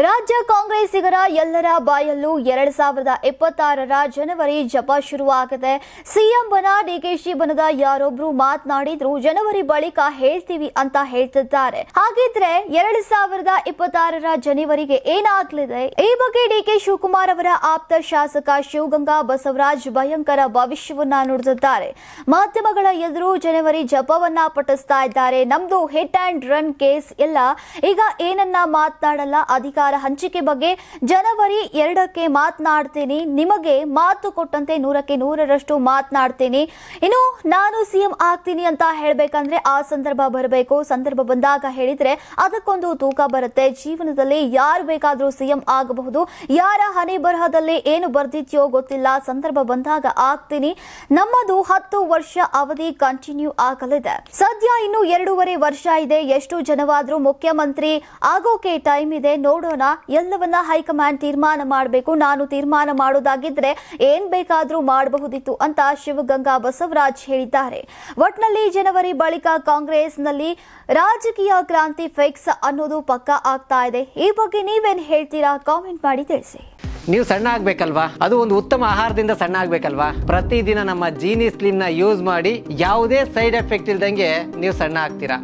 ರಾಜ್ಯ ಕಾಂಗ್ರೆಸ್ಸಿಗರ ಎಲ್ಲರ ಬಾಯಲ್ಲೂ ಎರಡ್ ಸಾವಿರದ ಇಪ್ಪತ್ತಾರರ ಜನವರಿ ಜಪ ಶುರುವಾಗಿದೆ ಸಿಎಂ ಬನ ಡಿಕೆಶಿ ಬನದ ಯಾರೊಬ್ರು ಮಾತನಾಡಿದ್ರು ಜನವರಿ ಬಳಿಕ ಹೇಳ್ತೀವಿ ಅಂತ ಹೇಳ್ತಿದ್ದಾರೆ. ಹಾಗಿದ್ರೆ ಎರಡ್ ಸಾವಿರದ ಇಪ್ಪತ್ತಾರರ ಜನವರಿಗೆ ಏನಾಗ್ಲಿದೆ? ಈ ಬಗ್ಗೆ ಡಿಕೆ ಶಿವಕುಮಾರ್ ಅವರ ಆಪ್ತ ಶಾಸಕ ಶಿವಗಂಗಾ ಬಸವರಾಜ್ ಭಯಂಕರ ಭವಿಷ್ಯವನ್ನ ನುಡಿದಿದ್ದಾರೆ. ಮಾಧ್ಯಮಗಳ ಎದುರು ಜನವರಿ ಜಪವನ್ನ ಪಠಿಸ್ತಾ ಇದ್ದಾರೆ. ನಮ್ದು ಹಿಟ್ ಅಂಡ್ ರನ್ ಕೇಸ್ ಎಲ್ಲ ಈಗ ಏನನ್ನ ಮಾತನಾಡಲ್ಲ ಅಧಿಕಾರ ಹಂಚಿಕೆ ಬಗ್ಗೆ ಜನವರಿ ಎರಡಕ್ಕೆ ಮಾತನಾಡ್ತೀನಿ. ನಿಮಗೆ ಮಾತು ಕೊಟ್ಟಂತೆ ನೂರಕ್ಕೆ ನೂರರಷ್ಟು ಮಾತನಾಡ್ತೀನಿ. ಇನ್ನು ನಾನು ಸಿಎಂ ಆಗ್ತೀನಿ ಅಂತ ಹೇಳಬೇಕಂದ್ರೆ ಆ ಸಂದರ್ಭ ಬರಬೇಕು. ಸಂದರ್ಭ ಬಂದಾಗ ಹೇಳಿದ್ರೆ ಅದಕ್ಕೊಂದು ತೂಕ ಬರುತ್ತೆ. ಜೀವನದಲ್ಲಿ ಯಾರು ಬೇಕಾದರೂ ಸಿಎಂ ಆಗಬಹುದು. ಯಾರ ಹನಿ ಬರಹದಲ್ಲಿ ಏನು ಬರ್ದಿದ್ಯೋ ಗೊತ್ತಿಲ್ಲ. ಸಂದರ್ಭ ಬಂದಾಗ ಆಗ್ತೀನಿ. ನಮ್ಮದು ಹತ್ತು ವರ್ಷ ಅವಧಿ ಕಂಟಿನ್ಯೂ ಆಗಲಿದೆ. ಸದ್ಯ ಇನ್ನು ಎರಡೂವರೆ ವರ್ಷ ಇದೆ. ಎಷ್ಟು ಜನವಾದರೂ ಮುಖ್ಯಮಂತ್ರಿ ಆಗೋಕೆ ಟೈಮ್ ಇದೆ. ನೋಡೋಣ ಎಲ್ಲವನ್ನ ಹೈಕಮಾಂಡ್ ತೀರ್ಮಾನ ಮಾಡಬೇಕು, ನಾನು ತೀರ್ಮಾನ ಮಾಡೋದಾಗಿದ್ರೆ ಏನ್ ಬೇಕಾದ್ರೂ ಮಾಡಬಹುದಿತ್ತು ಅಂತ ಶಿವಗಂಗಾ ಬಸವರಾಜ್ ಹೇಳಿದ್ದಾರೆ. ಒಟ್ನಲ್ಲಿ ಜನವರಿ ಬಳಿಕ ಕಾಂಗ್ರೆಸ್ನಲ್ಲಿ ರಾಜಕೀಯ ಕ್ರಾಂತಿ ಫಿಕ್ಸ್ ಅನ್ನೋದು ಪಕ್ಕಾ ಆಗ್ತಾ ಇದೆ. ಈ ಬಗ್ಗೆ ನೀವೇನ್ ಹೇಳ್ತೀರಾ? ಕಾಮೆಂಟ್ ಮಾಡಿ ತಿಳಿಸಿ. ನೀವು ಸಣ್ಣ ಆಗ್ಬೇಕಲ್ವಾ? ಅದು ಒಂದು ಉತ್ತಮ ಆಹಾರದಿಂದ ಸಣ್ಣ ಆಗ್ಬೇಕಲ್ವಾ? ಪ್ರತಿದಿನ ನಮ್ಮ ಜೀನಿ ಸ್ಲಿಮ್ನ ಯೂಸ್ ಮಾಡಿ ಯಾವುದೇ ಸೈಡ್ ಎಫೆಕ್ಟ್ ಇಲ್ದಂಗೆ ನೀವು ಸಣ್ಣ ಆಗ್ತೀರಾ?